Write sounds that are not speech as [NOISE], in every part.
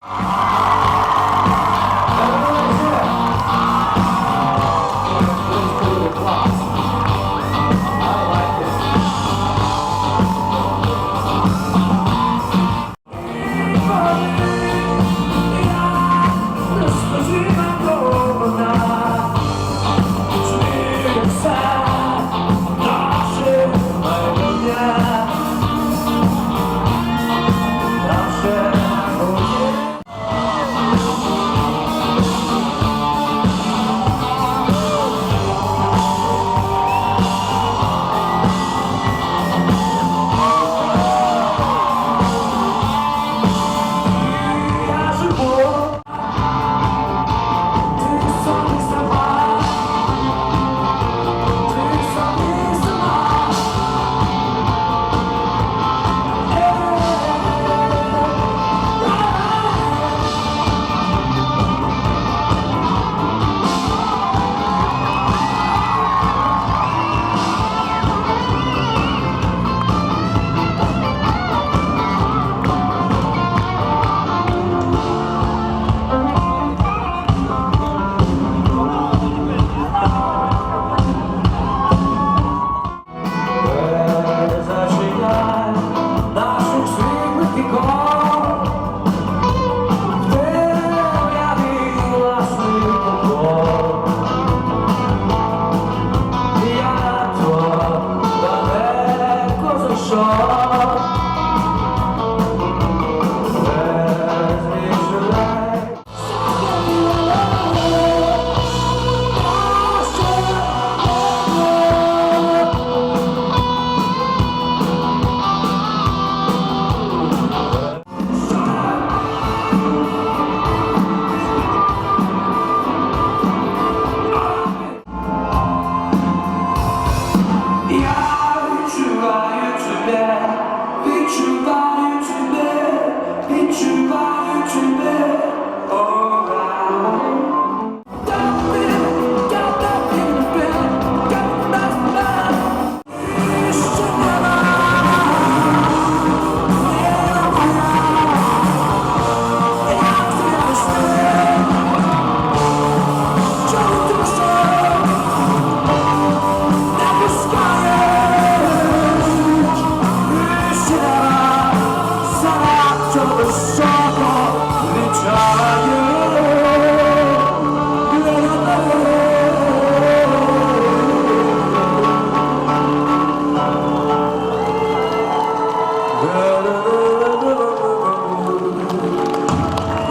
you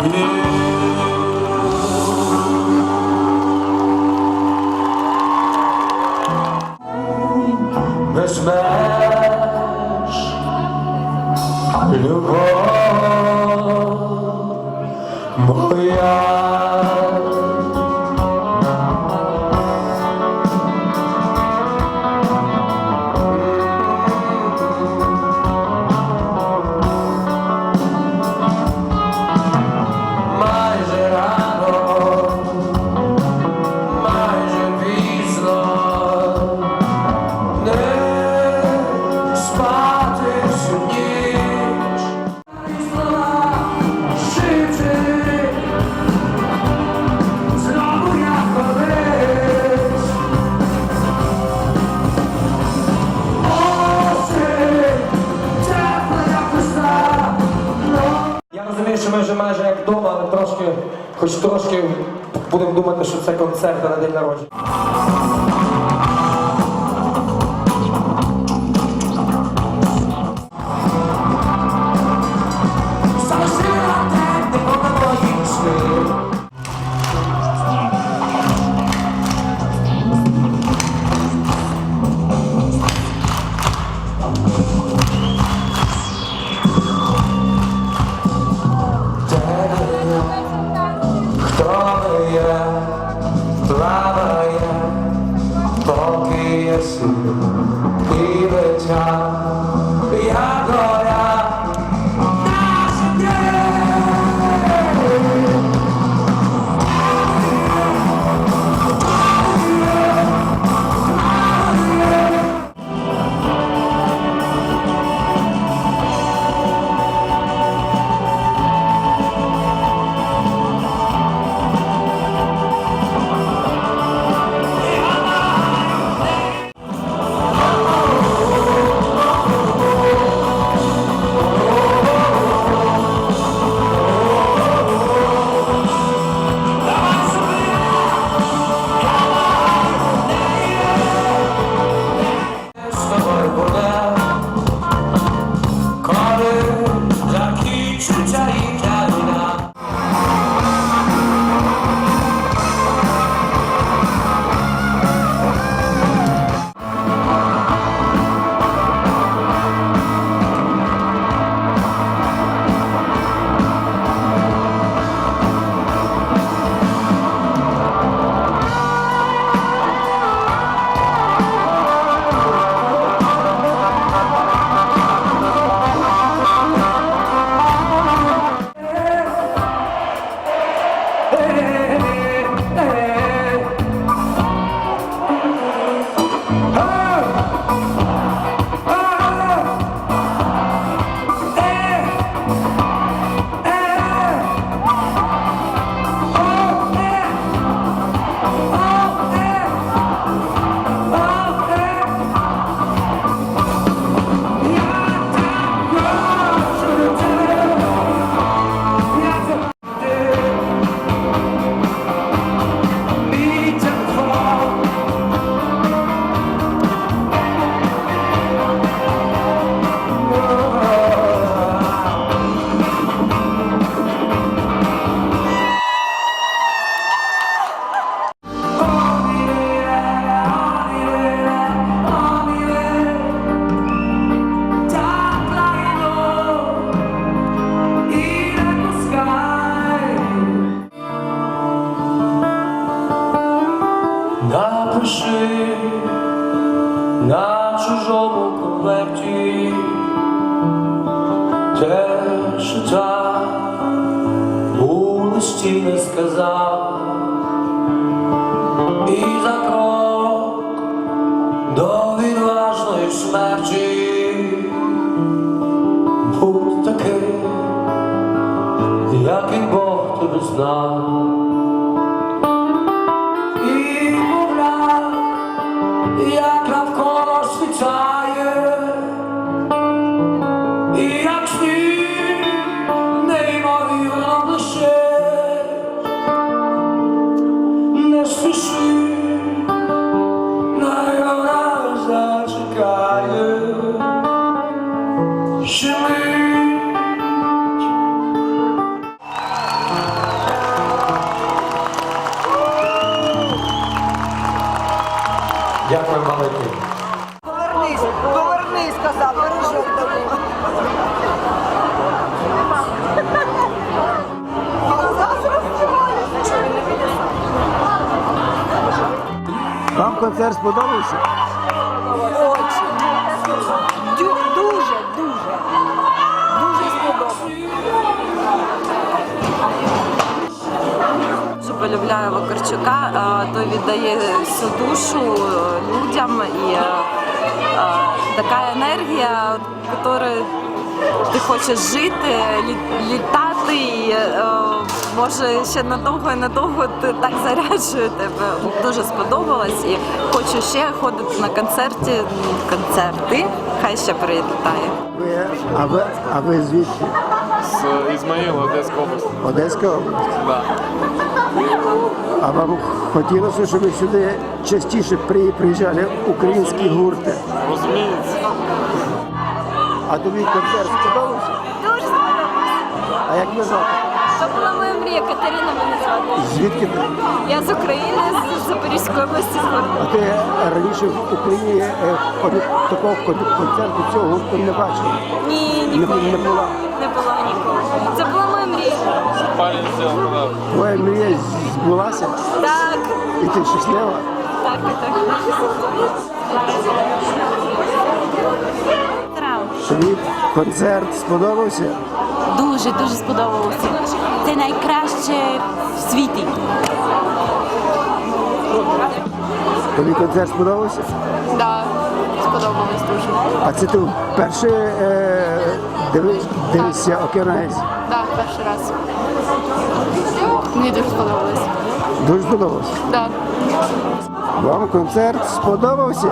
Amen. Думати, що це концерт на день народження. Конверті те, у листі не сказав, і за крок до відважної смерті. Будь таким, як і Бог тебе знав. Ще мить. Дякую велике. Повернись, повернись, сказав, бережок тобі. Вам концерт сподобався? Полюбляю Вакарчука, той віддає всю душу е, людям і е, е, така енергія, якою ти хочеш жити, літати, і може ще надовго і надовго ти так заряджує тебе. Дуже сподобалось і хочу ще ходити на концерті, концерти. Хай ще прилітає. А, ви, а ви звідки? З Ізмаїла, Одеська область. Одеська область? Да. А вам хотілося, щоб сюди частіше приїжджали українські гурти? Розуміється. А тобі концерт сподобався? Дуже сподобалось. А як ви звати? Це була моя мрія, Катерина мене звати. Звідки ти? Я з України, з Запорізької області. А ти раніше в Україні е, такого концерту цього гурту не бачив? Ні, ніколи не була. не було ніколи. Це була Твоя мрія з- збулася? Так, І ти щаслива? так, так. Тобі концерт сподобався? Дуже дуже сподобалося. Це найкраще в світі. Тобі концерт сподобався? Да, сподобалось дуже. А це ти вперше е, дивишся океанайз? Да, перший раз. Мені дуже сподобалось. Дуже сподобався. Да. Вам концерт сподобався?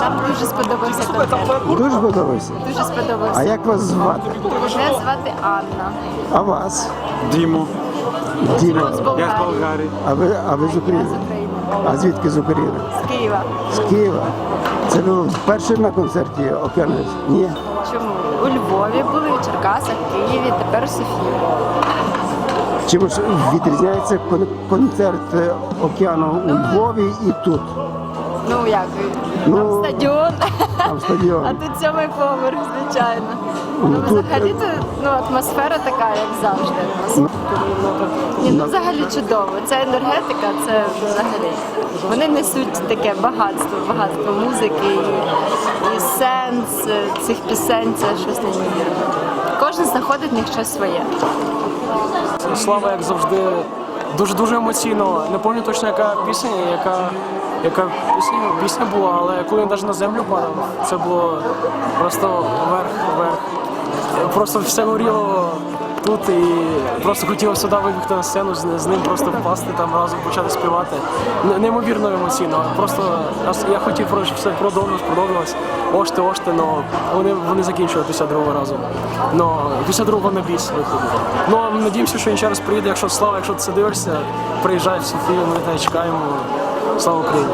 Нам дуже сподобався концерт. Дуже сподобався. Дуже сподобався. А як вас звати? Мене звати Анна. А вас? Діму. Діма. З Болгарії. А ви, а ви з України? З України. А звідки з України? З Києва. З Києва. Це ви вперше на концерті океанайз? Ні? Чому? У Львові були, у Черкасах, в Києві, тепер у Софії. Чим ж відрізняється кон- концерт е, океану у Львові і тут? Ну як? Ну, Там стадіон. Там стадіон. [LAUGHS] А тут сьомий поверх, звичайно. Ну, тут, взагалі то ну, атмосфера така, як завжди. у нас. Ні, ну взагалі чудово. Це енергетика, це взагалі. Вони несуть таке багатство, багатство музики і, і сенс е, цих пісень, це щось неймовірне. Кожен знаходить в них щось своє. Слава, як завжди, дуже дуже емоційно. Не пам'ятаю точно, яка пісня, яка, яка пісня, пісня була, але коли він навіть на землю падав, це було просто вверх, вверх. Просто все горіло тут і просто хотілося сюди вибігти на сцену, з, ним просто впасти там разом почати співати. Неймовірно емоційно. Просто я хотів, щоб все продовжувалось, продовжувалось. Ошти, ошти, але вони, вони закінчили після другого разу. Но після другого на біс виходу. Ну, надіємося, що він ще раз приїде, якщо слава, якщо ти це дивишся, приїжджай в Софію, ми тебе чекаємо. Слава Україні!